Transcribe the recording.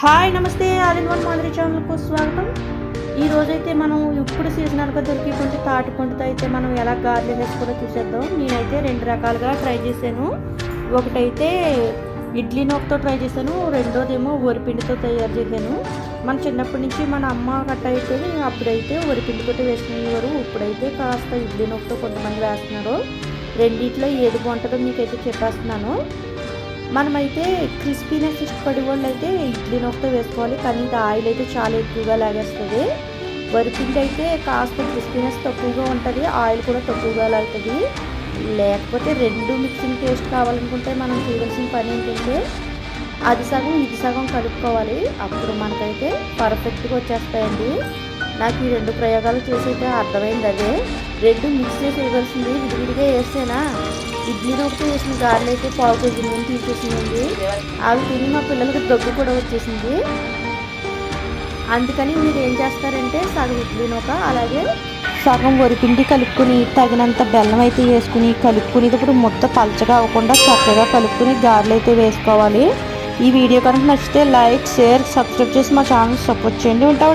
Hi నమస్తే. All in one మాదిరి ఛానల్కు స్వాగతం. ఈ రోజైతే మనం ఇప్పుడు సీజనల్గా దొరికేటువంటి తాటిపండుతో అయితే మనం ఎలా గార్లెన్ వేసుకోవాలో చూసేద్దాం. నేనైతే రెండు రకాలుగా ట్రై చేశాను. ఒకటైతే ఇడ్లీ నూకతో ట్రై చేశాను. రెండోదేమో వరిపిండితో తయారు చేశాను. మన చిన్నప్పటి నుంచి మన అమ్మ గట్ట అయితే అప్పుడైతే వరిపిండితో వేసుకునేవారు. ఇప్పుడైతే కాస్త ఇడ్లీ నూకతో కొంతమంది వేస్తున్నారు. రెండిట్లో ఏది బాగుంటుందో మీకైతే చెప్పేస్తున్నాను. మనమైతే క్రిస్పీనెస్ ఇష్టపడే వాళ్ళు అయితే ఇడ్లీ నొక్కతో వేసుకోవాలి కానీ ఇంకా ఆయిల్ అయితే చాలా ఎక్కువగా లాగేస్తుంది. వరిపిండి అయితే కాస్త క్రిస్పీనెస్ తక్కువగా ఉంటుంది ఆయిల్ కూడా తక్కువగా లాగుతుంది. లేకపోతే రెండు మిక్సింగ్ టేస్ట్ కావాలనుకుంటే మనం చూడాల్సిన పని ఏంటంటే అది సగం ఇది సగం కలుపుకోవాలి అప్పుడు మనకైతే పర్ఫెక్ట్గా వచ్చేస్తాయండి. నాకు ఈ రెండు ప్రయోగాలు చేసి అయితే అర్థమైంది అదే. రెండు మిక్స్ చేసి వేయవలసింది విడివిడిగా వేస్తేనా? ఇడ్లీ నొక్కి వేసిన గారెలు అయితే పావు కేజీ నూనె తీసేసిందండి అవి తిని మా పిల్లలకి దగ్గు కూడా వచ్చేసింది. అందుకని మీరు ఏం చేస్తారంటే సగం ఇడ్లీ నూక అలాగే సగం వరిపిండి కలుపుకుని తగినంత బెల్లం అయితే వేసుకుని కలుపుకుని ఇప్పుడు మొత్తం పలచగా అవ్వకుండా చక్కగా కలుపుకుని గారెలు అయితే వేసుకోవాలి. ఈ వీడియో కనుక నచ్చితే లైక్ షేర్ సబ్స్క్రైబ్ చేసి మా ఛానల్ సపోర్ట్ చేయండి. ఉంటా